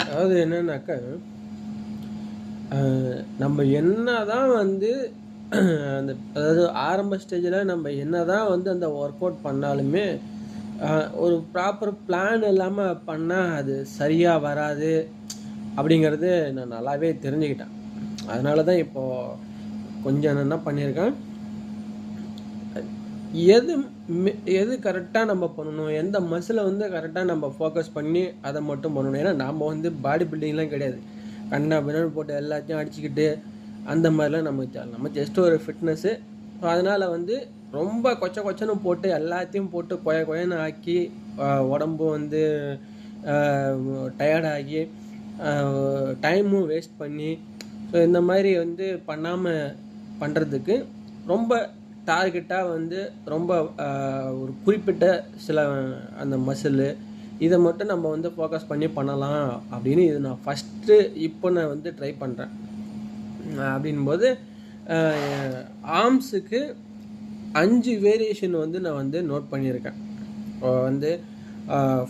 அதாவது என்னன்னாக்கா நம்ம என்ன தான் வந்து அந்த அதாவது ஆரம்ப ஸ்டேஜில் நம்ம என்ன தான் வந்து அந்த ஒர்க் அவுட் பண்ணாலுமே ஒரு ப்ராப்பர் பிளான் இல்லாமல் பண்ணால் அது சரியாக வராது அப்படிங்கிறது நான் நல்லாவே தெரிஞ்சுக்கிட்டேன். அதனால தான் இப்போது கொஞ்சம் நான் என்ன பண்ணியிருக்கேன் எது எது கரெக்டாக நம்ம பண்ணணும்? எந்த மசிலை வந்து கரெக்டாக நம்ம ஃபோக்கஸ் பண்ணி அதை மட்டும் பண்ணணும்? ஏன்னா நாம் வந்து பாடி பில்டிங்லாம் கிடையாது. கண்ணா பின்னாடி போட்டு எல்லாத்தையும் அடிச்சுக்கிட்டு அந்த மாதிரிலாம் நம்ம ஜ- நம்ம ஜஸ்ட் ஒரு ஃபிட்னஸ்ஸு ஸோ அதனால் வந்து ரொம்ப கொச்ச கொச்சன்னு போட்டு எல்லாத்தையும் போட்டு கொய கொயன்னு ஆக்கி உடம்பு வந்து டயர்டாகி டைமும் வேஸ்ட் பண்ணி ஸோ இந்த மாதிரி வந்து பண்ணாமல் பண்ணுறதுக்கு ரொம்ப டார்கெட்டாக வந்து ரொம்ப ஒரு குறிப்பிட்ட சில அந்த மசிலு இதை மட்டும் நம்ம வந்து ஃபோக்கஸ் பண்ணி பண்ணலாம் அப்படின்னு இது நான் ஃபஸ்ட்டு இப்போ நான் வந்து ட்ரை பண்ணுறேன் அப்படின்போது ஆர்ம்ஸுக்கு அஞ்சு வேரியேஷன் வந்து நான் வந்து நோட் பண்ணியிருக்கேன். வந்து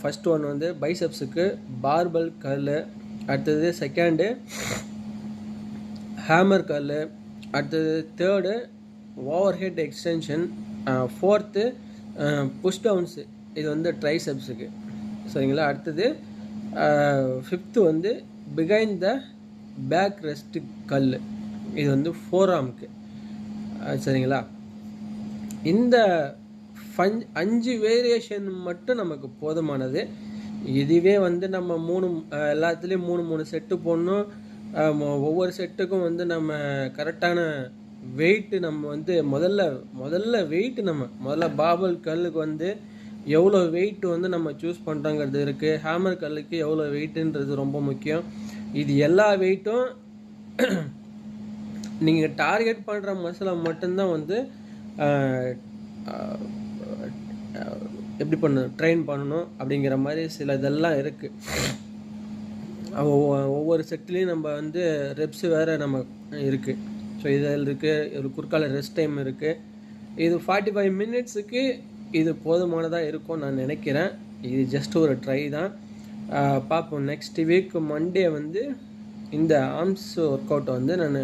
ஃபஸ்ட் ஒன் வந்து பைசப்ஸுக்கு பார்பல் கல்லு அடுத்தது செகண்டு ஹேமர் கர்லு அடுத்தது third overhead extension fourth push downs இது வந்து ட்ரைசெப்ஸுக்கு சரிங்களா? அடுத்தது uh, ஃபிஃப்த்து வந்து behind the back wrist curl. இது வந்து ஃபோராம்க்கு சரிங்களா? இந்த ஃபஞ்ச் அஞ்சு வேரியேஷன் மட்டும் நமக்கு போதுமானது. இதுவே வந்து நம்ம மூணு எல்லாத்துலேயும் மூணு மூணு செட்டு போடணும். ஒவ்வொரு செட்டுக்கும் வந்து நம்ம கரெக்டான வெயிட்டு நம்ம வந்து முதல்ல முதல்ல வெயிட்டு நம்ம முதல்ல பாபல் கல்லுக்கு வந்து எவ்வளோ வெயிட் வந்து நம்ம சூஸ் பண்ணுறோங்கிறது இருக்குது ஹேமர் கல்லுக்கு எவ்வளோ வெயிட்டுன்றது ரொம்ப முக்கியம். இது எல்லா வெயிட்டும் நீங்கள் டார்கெட் பண்ணுற மசிலை மட்டும்தான் வந்து எப்படி பண்ணணும் ட்ரெயின் பண்ணணும் அப்படிங்கிற மாதிரி சில இதெல்லாம் இருக்குது ஒவ்வொரு செட்லேயும் நம்ம வந்து ரெப்ஸ் வேறு நம்ம இருக்குது ஸோ இதில் இருக்குது ஒரு குறுக்கால ரெஸ்ட் டைம் இருக்குது இது ஃபார்ட்டி ஃபைவ் மினிட்ஸுக்கு இது போதுமானதாக இருக்கும் நான் நினைக்கிறேன். இது ஜஸ்ட் ஒரு ட்ரை தான். பார்ப்போம். நெக்ஸ்ட் வீக் மண்டே வந்து இந்த ஆர்ம்ஸ் ஒர்க் அவுட்டை வந்து நான்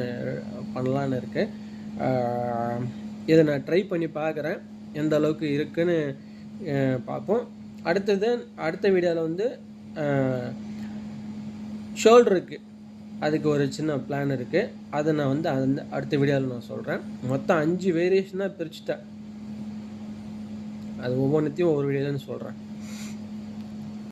பண்ணலான்னு இருக்கேன். இதை நான் ட்ரை பண்ணி பார்க்குறேன். எந்த அளவுக்கு இருக்குன்னு பார்ப்போம். அடுத்தது அடுத்த வீடியோவில் வந்து ஷோல்டருக்கு அதுக்கு ஒரு சின்ன பிளான் இருக்குது அதை நான் வந்து அந்த அடுத்த வீடியோவில் நான் சொல்கிறேன் மொத்தம் அஞ்சு வேரியேஷனாக பிரிச்சுட்டேன். அது ஒவ்வொன்றுத்தையும் ஒவ்வொரு வீடியோலன்னு சொல்கிறேன்